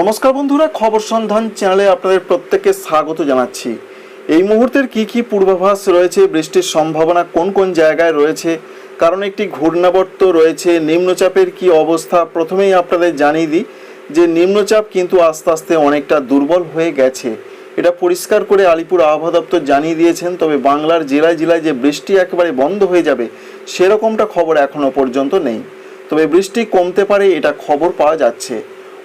নমস্কার বন্ধুরা, খবর সন্ধান চ্যানেলে আপনাদের প্রত্যেককে স্বাগত জানাচ্ছি। এই মুহূর্তের কি কি পূর্বাভাস রয়েছে, বৃষ্টির সম্ভাবনা কোন কোন জায়গায় রয়েছে, কারণ একটি ঘূর্ণাবর্ত রয়েছে, নিম্নচাপের কি অবস্থা, প্রথমেই আপনাদের জানিয়ে দিই যে নিম্নচাপ কিন্তু আস্তে আস্তে অনেকটা দুর্বল হয়ে গেছে। এটা পরিষ্কার করে আলিপুর আবহাওয়া দপ্তর জানিয়ে দিয়েছেন, তবে বাংলার জেলায় জেলায় যে বৃষ্টি একেবারে বন্ধ হয়ে যাবে, সেরকমটা খবর এখনও পর্যন্ত নেই। তবে বৃষ্টি কমতে পারে এটা খবর পাওয়া যাচ্ছে।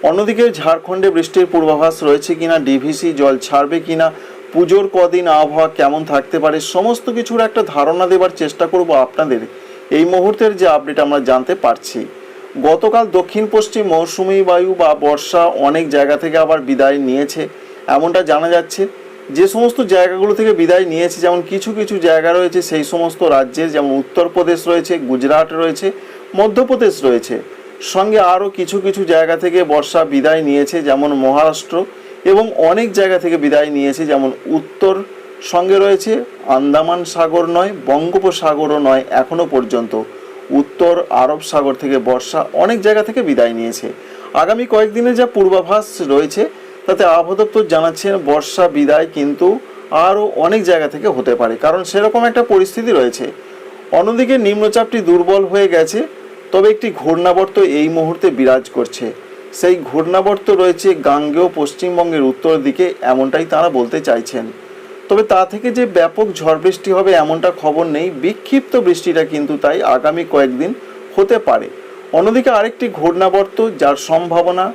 অন্যদিকে ঝাড়খণ্ডে বৃষ্টির পূর্বাভাস রয়েছে কিনা ডিভিসি জল ছাড়বে কিনা, পুজোর কদিন আবহাওয়া কেমন থাকতে পারে, সমস্ত কিছুর একটা ধারণা দেবার চেষ্টা করব আপনাদের। এই মুহূর্তের যে আপডেট আমরা জানতে পারছি। গতকাল দক্ষিণ পশ্চিম মৌসুমি বায়ু বা বর্ষা অনেক জায়গা থেকে আবার বিদায় নিয়েছে, এমনটা জানা যাচ্ছে। যে সমস্ত জায়গাগুলো থেকে বিদায় নিয়েছে, যেমন কিছু কিছু জায়গা রয়েছে, সেই সমস্ত রাজ্যের, যেমন উত্তরপ্রদেশ রয়েছে, গুজরাট রয়েছে, মধ্যপ্রদেশ রয়েছে। সঙ্গে আরও কিছু কিছু জায়গা থেকে বর্ষা বিদায় নিয়েছে, যেমন মহারাষ্ট্র, এবং অনেক জায়গা থেকে বিদায় নিয়েছে, যেমন উত্তর সঙ্গে রয়েছে, আন্দামান সাগর নয়, বঙ্গোপসাগরও নয় এখনও পর্যন্ত। উত্তর আরব সাগর থেকে বর্ষা অনেক জায়গা থেকে বিদায় নিয়েছে। আগামী কয়েকদিনের যা পূর্বাভাস রয়েছে, তাতে আবহাওয়া দপ্তর জানাচ্ছেন বর্ষা বিদায় কিন্তু আরও অনেক জায়গা থেকে হতে পারে, কারণ সেরকম একটা পরিস্থিতি রয়েছে। অন্যদিকে নিম্নচাপটি দুর্বল হয়ে গেছে তবে একটি ঘূর্ণাবর্ত এই মুহূর্তে বিরাজ করছে। সেই ঘূর্ণাবর্ত রয়েছে গাঙ্গেয় পশ্চিমবঙ্গের উত্তর দিকে, এমনটাই তারা বলতে চাইছেন। তবে তা থেকে যে ব্যাপক ঝড় বৃষ্টি হবে এমনটা খবর নেই, বিক্ষিপ্ত বৃষ্টিটা কিন্তু তাই আগামী কয়েকদিন হতে পারে। অন্যদিকে আরেকটি ঘূর্ণাবর্ত যার সম্ভাবনা,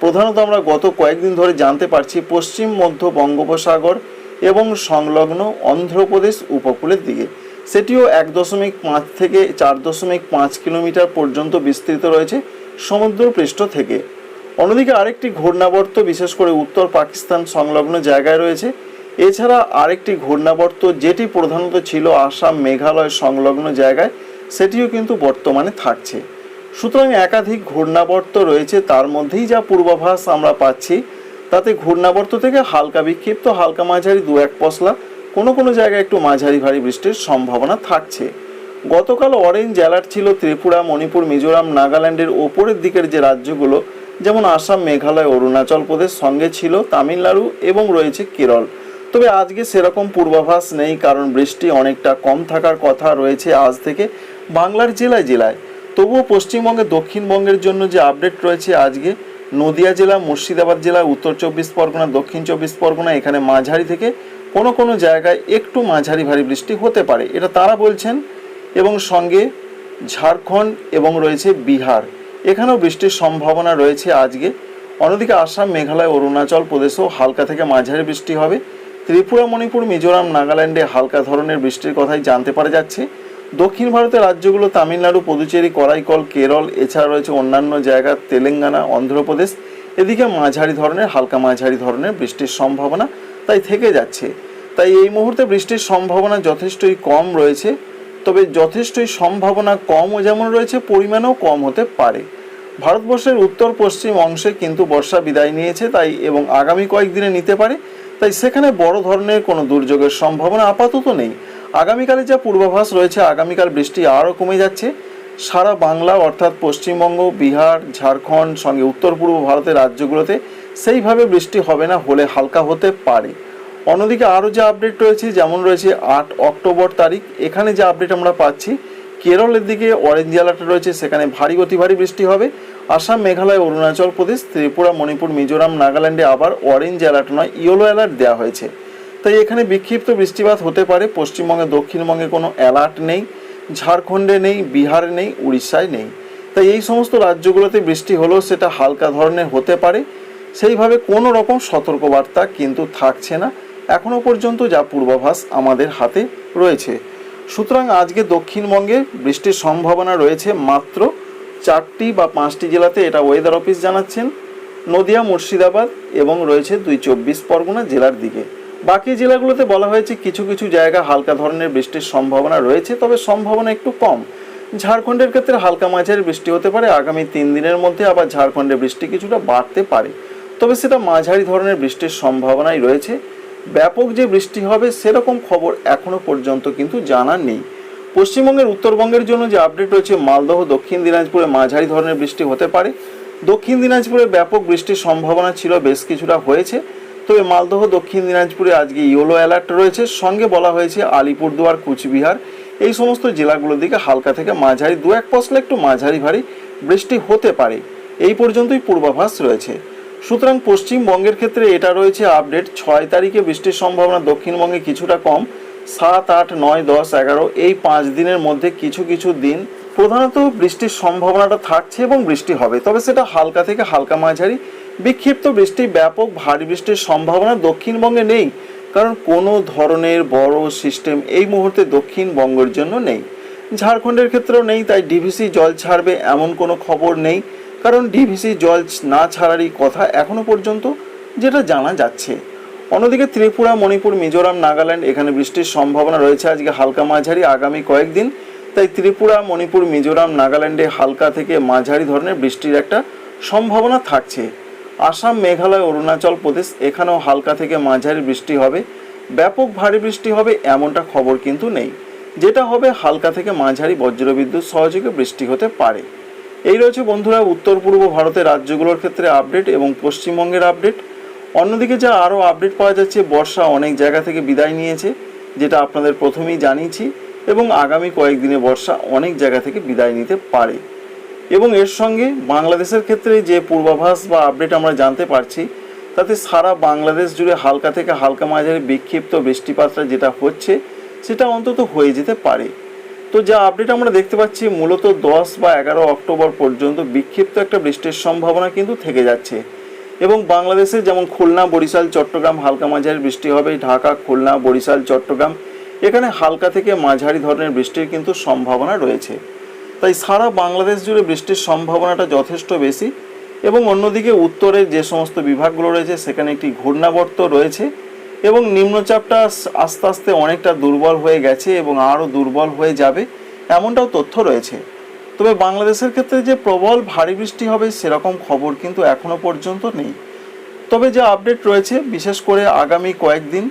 প্রধানত আমরা গত কয়েকদিন ধরে জানতে পারছি পশ্চিম মধ্য বঙ্গোপসাগর এবং সংলগ্ন অন্ধ্রপ্রদেশ উপকূলের দিকে। সেটিও এক দশমিক পাঁচ থেকে চার দশমিক পাঁচ কিলোমিটার পর্যন্ত বিস্তৃত রয়েছে সমুদ্রপৃষ্ঠ থেকে। অন্যদিকে আরেকটি ঘূর্ণাবর্ত, বিশেষ করে উত্তর পাকিস্তান সংলগ্ন জায়গায় রয়েছে। এছাড়া আরেকটি ঘূর্ণাবর্ত, যেটি প্রধানত ছিল আসাম মেঘালয় সংলগ্ন জায়গায়, সেটিও কিন্তু বর্তমানে থাকছে। সুতরাং একাধিক ঘূর্ণাবর্ত রয়েছে, তার মধ্যেই যা পূর্বাভাস আমরা পাচ্ছি। তাতে ঘূর্ণাবর্ত থেকে হালকা বিক্ষিপ্ত, হালকা মাঝারি দু এক পশলা কোনো কোনো জায়গায় একটু মাঝারি ভারী বৃষ্টির সম্ভাবনা থাকছে। গতকাল অরেঞ্জ অ্যালার্ট ছিল ত্রিপুরা, মণিপুর, মিজোরাম, নাগাল্যান্ডের ওপরের দিকের যে রাজ্যগুলো, যেমন আসাম, মেঘালয়, অরুণাচল প্রদেশ সঙ্গে ছিল তামিলনাড়ু এবং রয়েছে কেরল। তবে আজকে সেরকম পূর্বাভাস নেই, কারণ বৃষ্টি অনেকটা কম থাকার কথা রয়েছে আজ থেকে বাংলার জেলায় জেলায়। তবুও পশ্চিমবঙ্গে দক্ষিণবঙ্গের জন্য যে আপডেট রয়েছে আজকে, নদিয়া জেলা, মুর্শিদাবাদ জেলা, উত্তর চব্বিশ পরগনা, দক্ষিণ চব্বিশ পরগনা, এখানে মাঝারি থেকে কোনো কোনো জায়গায় একটু মাঝারি ভারী বৃষ্টি হতে পারে, এটা তারা বলছেন। এবং সঙ্গে ঝাড়খণ্ড এবং রয়েছে বিহার। এখানেও বৃষ্টির সম্ভাবনা রয়েছে আজকে। অন্যদিকে আসাম, মেঘালয়, অরুণাচল প্রদেশেও হালকা থেকে মাঝারি বৃষ্টি হবে। ত্রিপুরা, মণিপুর, মিজোরাম, নাগাল্যান্ডে হালকা ধরনের বৃষ্টির কথাই জানতে পারা যাচ্ছে। দক্ষিণ ভারতের রাজ্যগুলো তামিলনাড়ু, পুদুচেরি, করাইকল, কেরল, এছাড়া রয়েছে অন্যান্য জায়গা তেলেঙ্গানা, অন্ধ্রপ্রদেশ। এদিকে মাঝারি ধরনের, হালকা মাঝারি ধরনের বৃষ্টির সম্ভাবনা। তাই থেকে যাচ্ছে। তাই এই মুহূর্তে বৃষ্টির সম্ভাবনা যথেষ্টই কম রয়েছে। তবে যথেষ্টই সম্ভাবনা কমও যেমন রয়েছে, পরিমাণও কম হতে পারে। ভারতবর্ষের উত্তর পশ্চিম অংশে কিন্তু বর্ষা বিদায় নিয়েছে, তাই এবং আগামী কয়েকদিনে নিতে পারে। তাই সেখানে বড় ধরনের কোনো দুর্যোগের সম্ভাবনা আপাতত নেই। আগামীকালে যা পূর্বাভাস রয়েছে, আগামীকাল বৃষ্টি আরও কমে যাচ্ছে। সারা বাংলা অর্থাৎ পশ্চিমবঙ্গ, বিহার, ঝাড়খণ্ড, সঙ্গে উত্তর পূর্ব ভারতের রাজ্যগুলোতে সেইভাবে বৃষ্টি হবে না, হলে হালকা হতে পারে। অন্যদিকে আরও যে আপডেট রয়েছে, যেমন রয়েছে আট অক্টোবর তারিখ, এখানে যে আপডেট আমরা পাচ্ছি, কেরলের দিকে অরেঞ্জ অ্যালার্ট রয়েছে, সেখানে ভারী অতি ভারী বৃষ্টি হবে। আসাম, মেঘালয়, অরুণাচল প্রদেশ, ত্রিপুরা, মণিপুর, মিজোরাম, নাগাল্যান্ডে আবার অরেঞ্জ অ্যালার্ট নয় ইয়েলো অ্যালার্ট দেওয়া হয়েছে। তাই এখানে বিক্ষিপ্ত বৃষ্টিপাত হতে পারে, পশ্চিমবঙ্গে, দক্ষিণবঙ্গে কোনো অ্যালার্ট নেই। ঝাড়খণ্ডে নেই, বিহারে নেই, উড়িষ্যায় নেই। তাই এই সমস্ত রাজ্যগুলোতে বৃষ্টি হলেও সেটা হালকা ধরনের হতে পারে। সেইভাবে কোনো রকম সতর্কবার্তা কিন্তু থাকছে না। এখনও পর্যন্ত যা পূর্বাভাস আমাদের হাতে রয়েছে। সুতরাং আজকে দক্ষিণবঙ্গে বৃষ্টির সম্ভাবনা রয়েছে মাত্র চারটি বা পাঁচটি জেলাতে, এটা ওয়েদার অফিস জানাচ্ছেন। নদিয়া, মুর্শিদাবাদ এবং রয়েছে দুই চব্বিশ পরগনা জেলার দিকে। বাকি জেলাগুলোতে বলা হয়েছে কিছু কিছু জায়গা হালকা ধরনের বৃষ্টির সম্ভাবনা রয়েছে, তবে সম্ভাবনা একটু কম। ঝাড়খণ্ডের ক্ষেত্রে হালকা মাঝারি বৃষ্টি হতে পারে, আগামী তিন দিনের মধ্যে আবার ঝাড়খণ্ডে বৃষ্টি কিছুটা বাড়তে পারে। তবে সেটা মাঝারি ধরনের বৃষ্টির সম্ভাবনাই রয়েছে। ব্যাপক যে বৃষ্টি হবে সেরকম খবর এখনও পর্যন্ত কিন্তু জানা নেই। পশ্চিমবঙ্গের উত্তরবঙ্গের জন্য যে আপডেট রয়েছে, মালদহ, দক্ষিণ দিনাজপুরে মাঝারি ধরনের বৃষ্টি হতে পারে। দক্ষিণ দিনাজপুরে ব্যাপক বৃষ্টির সম্ভাবনা ছিল, বেশ কিছুটা হয়েছে। তবে মালদহ, দক্ষিণ দিনাজপুরে আজকে ইয়েলো অ্যালার্ট রয়েছে। সঙ্গে বলা হয়েছে আলিপুরদুয়ার, কুচবিহার, এই সমস্ত জেলাগুলোর দিকে হালকা থেকে মাঝারি, দু এক পশলা একটু মাঝারি ভারী বৃষ্টি হতে পারে। এই পর্যন্তই পূর্বাভাস রয়েছে। সুতরাং পশ্চিমবঙ্গের ক্ষেত্রে এটা রয়েছে আপডেট। ছয় তারিখে বৃষ্টির সম্ভাবনা দক্ষিণবঙ্গে কিছুটা কম। সাত, আট, নয়, দশ, এগারো, এই পাঁচ দিনের মধ্যে কিছু কিছু দিন প্রধানত বৃষ্টির সম্ভাবনাটা থাকছে এবং বৃষ্টি হবে। তবে সেটা হালকা থেকে হালকা মাঝারি বিক্ষিপ্ত বৃষ্টি, ব্যাপক ভারী বৃষ্টির সম্ভাবনা দক্ষিণবঙ্গে নেই, কারণ কোনো ধরনের বড় সিস্টেম এই মুহূর্তে দক্ষিণবঙ্গের জন্য নেই। ঝাড়খণ্ডের ক্ষেত্রেও নেই, তাই ডিভিসি জল ছাড়বে এমন কোনো খবর নেই, কারণ ডিভিসি জল না ছাড়ারই কথা এখনও পর্যন্ত যেটা জানা যাচ্ছে। অন্যদিকে ত্রিপুরা, মণিপুর, মিজোরাম, নাগাল্যান্ড, এখানে বৃষ্টির সম্ভাবনা রয়েছে আজকে হালকা মাঝারি আগামী কয়েকদিন, তাই ত্রিপুরা, মণিপুর, মিজোরাম, নাগাল্যান্ডে হালকা থেকে মাঝারি ধরনের বৃষ্টির একটা সম্ভাবনা থাকছে। আসাম, মেঘালয়, অরুণাচল প্রদেশ, এখানেও হালকা থেকে মাঝারি বৃষ্টি হবে। ব্যাপক ভারী বৃষ্টি হবে এমনটা খবর কিন্তু নেই। যেটা হবে হালকা থেকে মাঝারি বজ্রবিদ্যুৎ সহযোগে বৃষ্টি হতে পারে। এই রয়েছে বন্ধুরা উত্তর পূর্ব ভারতের রাজ্যগুলোর ক্ষেত্রে আপডেট এবং পশ্চিমবঙ্গের আপডেট। অন্যদিকে যা আরও আপডেট পাওয়া যাচ্ছে, বর্ষা অনেক জায়গা থেকে বিদায় নিয়েছে, যেটা আপনাদের প্রথমেই জানিয়েছি এবং আগামী কয়েকদিনে বর্ষা অনেক জায়গা থেকে বিদায় নিতে পারে। এবং এর সঙ্গে বাংলাদেশের ক্ষেত্রে যে পূর্বাভাস বা আপডেট আমরা জানতে পারছি, তাতে সারা বাংলাদেশ জুড়ে হালকা থেকে হালকা মাঝারি বিক্ষিপ্ত বৃষ্টিপাতটা যেটা হচ্ছে, সেটা অন্তত হয়ে যেতে পারে। তো যা আপডেট আমরা দেখতে পাচ্ছি, মূলত দশ বা এগারো অক্টোবর পর্যন্ত বিক্ষিপ্ত একটা বৃষ্টির সম্ভাবনা কিন্তু থেকে যাচ্ছে। এবং বাংলাদেশে যেমন খুলনা, বরিশাল, চট্টগ্রাম হালকা মাঝারি বৃষ্টি হবে, ঢাকা, খুলনা, বরিশাল, চট্টগ্রাম, এখানে হালকা থেকে মাঝারি ধরনের বৃষ্টির কিন্তু সম্ভাবনা রয়েছে। তাই সারা বাংলাদেশ জুড়ে বৃষ্টির সম্ভাবনাটা যথেষ্ট বেশি এবং অন্যদিকে উত্তরের যে সমস্ত বিভাগগুলো রয়েছে, সেখানে একটি ঘূর্ণাবর্ত রয়েছে এবং নিম্নচাপটা আস্তে আস্তে অনেকটা দুর্বল হয়ে গেছে এবং আরও দুর্বল হয়ে যাবে এমনটাও তথ্য রয়েছে। তবে বাংলাদেশের ক্ষেত্রে যে প্রবল ভারী বৃষ্টি হবে সেরকম খবর কিন্তু এখনও পর্যন্ত নেই। তবে যে আপডেট রয়েছে, বিশেষ করে আগামী কয়েকদিন,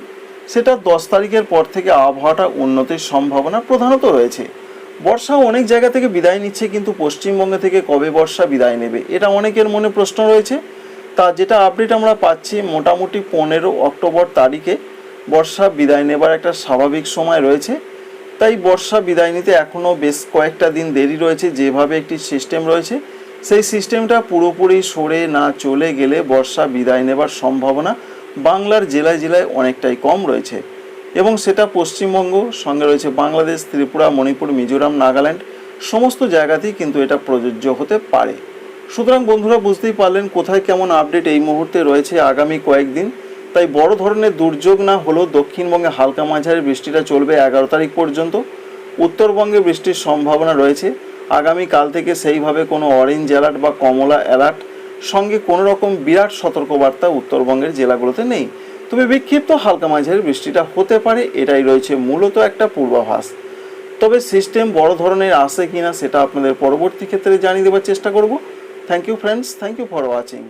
সেটা দশ তারিখের পর থেকে আবহাওয়াটা উন্নতির সম্ভাবনা প্রধানত রয়েছে। বর্ষা অনেক জায়গা থেকে বিদায় নিচ্ছে, কিন্তু পশ্চিমবঙ্গ থেকে কবে বর্ষা বিদায় নেবে? এটা অনেকের মনে প্রশ্ন রয়েছে। তা যেটা আপডেট আমরা পাচ্ছি, মোটামুটি পনেরো অক্টোবর তারিখে বর্ষা বিদায় নেবার একটা স্বাভাবিক সময় রয়েছে। তাই বর্ষা বিদায় নিতে এখনও বেশ কয়েকটা দিন দেরি রয়েছে, যেভাবে একটি সিস্টেম রয়েছে। সেই সিস্টেমটা পুরোপুরি সরে না চলে গেলে বর্ষা বিদায় নেবার সম্ভাবনা বাংলার জেলায় জেলায় অনেকটাই কম রয়েছে। এবং সেটা পশ্চিমবঙ্গ, সঙ্গে রয়েছে বাংলাদেশ, ত্রিপুরা, মণিপুর, মিজোরাম, নাগাল্যান্ড, সমস্ত জায়গাতেই কিন্তু এটা প্রযোজ্য হতে পারে। সুতরাং বন্ধুরা বুঝতেই পারলেন কোথায় কেমন আপডেট এই মুহূর্তে রয়েছে আগামী কয়েকদিন। তাই বড় ধরনের দুর্যোগ না হলেও দক্ষিণবঙ্গে হালকা মাঝারি বৃষ্টিটা চলবে এগারো তারিখ পর্যন্ত। উত্তরবঙ্গে বৃষ্টির সম্ভাবনা রয়েছে। আগামী কাল থেকে সেইভাবে কোনো অরেঞ্জ অ্যালার্ট বা কমলা অ্যালার্ট সঙ্গে কোনো রকম বিরাট সতর্কবার্তা উত্তরবঙ্গের জেলাগুলোতে নেই। তবে বিক্ষিপ্ত হালকা মাঝারি বৃষ্টিটা হতে পারে, এটাই রয়েছে মূলত একটা পূর্বাভাস। তবে সিস্টেম বড় ধরনের আসে কিনা সেটা আপনাদের পরবর্তী ক্ষেত্রে জানিয়ে দেওয়ার চেষ্টা করব। Thank you friends thank you for watching